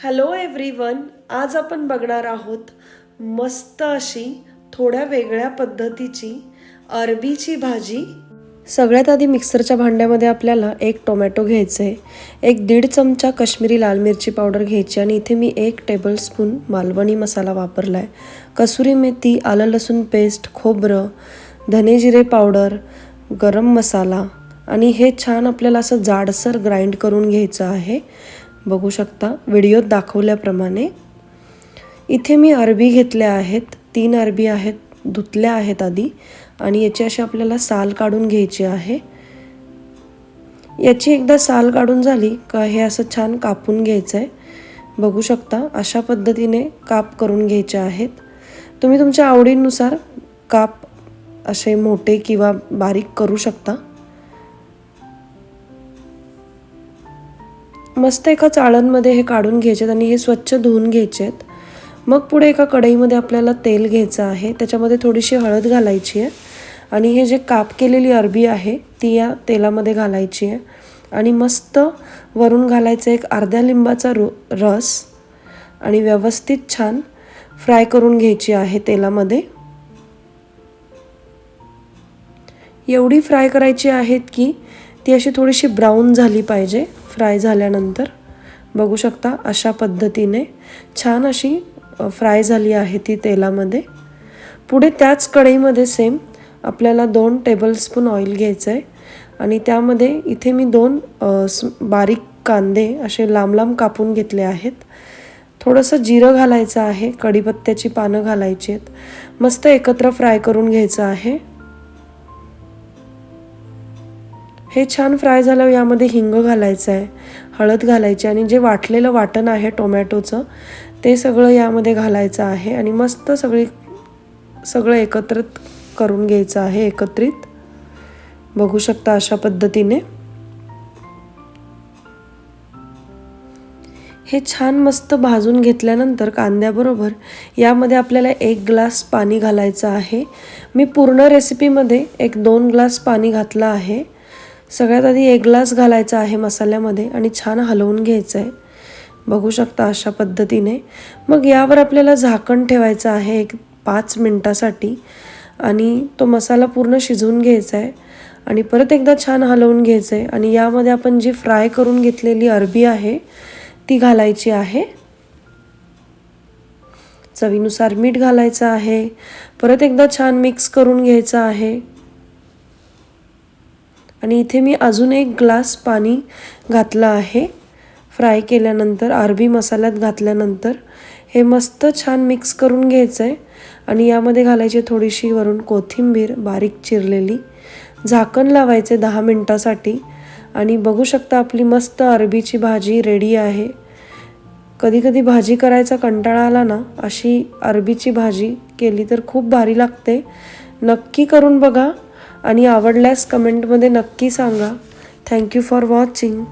Hello everyone आज आपण बघणार आहोत मस्त अशी थोड्या वेगळ्या पद्धतीची अरबीची भाजी. सगळ्यात आधी मिक्सरच्या भांड्यामध्ये आपल्याला एक टोमॅटो घ्यायचं आहे एक दीड चमचा काश्मीरी लाल मिरची पावडर घ्यायची आणि इथे मी एक टेबलस्पून मालवणी मसाला वापरला आहे कसुरी मेथी आलं लसूण पेस्ट खोबरं धने जिरे पावडर गरम मसाला आणि हे छान आपल्याला असं जाडसर ग्राइंड करून घ्यायचं आहे. बघू शकता. व्हिडिओत दाखवल्याप्रमाणे. इथे मी अरबी घेतल्या आहेत. तीन अरबी आहेत. धुतल्या आहेत आधी. आणि याची अशी आपल्याला साल काढून घ्यायची आहे. याची एकदा साल काढून झाली का हे असं छान कापून घ्यायचं आहे बघू शकता. अशा पद्धतीने काप करून घ्यायचे आहेत. तुम्ही तुमच्या आवडीनुसार काप असे मोठे किंवा बारीक करू शकता. मस्त एका चाळणमध्ये हे काढून घ्यायचे आणि हे स्वच्छ धुवून घ्यायचे आहेत मग पुढे एका कढईमध्ये आपल्याला तेल घ्यायचं आहे. त्याच्यामध्ये थोडीशी हळद घालायची आहे. आणि हे जे काप केलेली अरबी आहे ती या तेलामध्ये घालायची आहे. आणि मस्त वरून घालायचं एक अर्ध्या लिंबाचा रु रस आणि व्यवस्थित छान फ्राय करून घ्यायची आहे तेलामध्ये. एवढी फ्राय करायची आहेत की ती अशी थोडीशी ब्राऊन झाली पाहिजे फ्राय झाल्यानंतर. बघू शकता अशा पद्धतीने छान अशी फ्राय झाली आहे ती तेलामध्ये. पुढे त्याच कढईमध्ये सेम आपल्याला दोन टेबलस्पून ऑइल घ्यायचं आहे आणि त्यामध्ये इथे मी दोन बारीक कांदे असे लांब लांब कापून घेतले आहेत. थोडंसं जिरं घालायचं आहे कढीपत्त्याची पानं घालायची आहेत. मस्त एकत्र फ्राय करून घ्यायचं आहे. हे छान फ्राय झाल्यावर यामध्ये हिंग घालायचं आहे हळद घालायची आणि जे वाटलेलं वाटण आहे टोमॅटोचं ते सगळं यामध्ये घालायचं आहे आणि मस्त सगळी सगळं एकत्रित करून घ्यायचं आहे एकत्रित. बघू शकता अशा पद्धतीने. हे छान मस्त भाजून घेतल्यानंतर कांद्याबरोबर यामध्ये आपल्याला एक ग्लास पाणी घालायचं आहे. मी पूर्ण रेसिपीमध्ये एक दोन ग्लास पाणी घातलं आहे. सगळ्यात आधी एक ग्लास घालायचा आहे मसाल्यामध्ये आणि छान हलवून घ्यायचं आहे बघू शकता अशा पद्धतीने. मग यावर आपल्याला झाकण ठेवायचं आहे एक पाच मिनटासाठी आणि तो मसाला पूर्ण शिजवून घ्यायचा आहे आणि परत एकदा छान हलवून घ्यायचं आहे आणि यामध्ये आपण जी फ्राय करून घेतलेली अरबी आहे ती घालायची आहे. चवीनुसार मीठ घालायचं आहे. परत एकदा छान मिक्स करून घ्यायचं आहे. आणि इथे मी अजून एक ग्लास पाणी घातलं आहे. फ्राय केल्यानंतर अरबी मसाल्यात घातल्यानंतर हे मस्त छान मिक्स करून घ्यायचं आहे आणि यामध्ये घालायची थोडीशी वरून कोथिंबीर बारीक चिरलेली. झाकण लावायचे दहा मिनटासाठी. आणि बघू शकता आपली मस्त अरबीची भाजी रेडी आहे. कधीकधी भाजी करायचा कंटाळा आला ना अशी अरबीची भाजी केली तर खूप भारी लागते. नक्की करून बघा. आणि आवडल्यास कमेंटमध्ये नक्की सांगा. Thank you for watching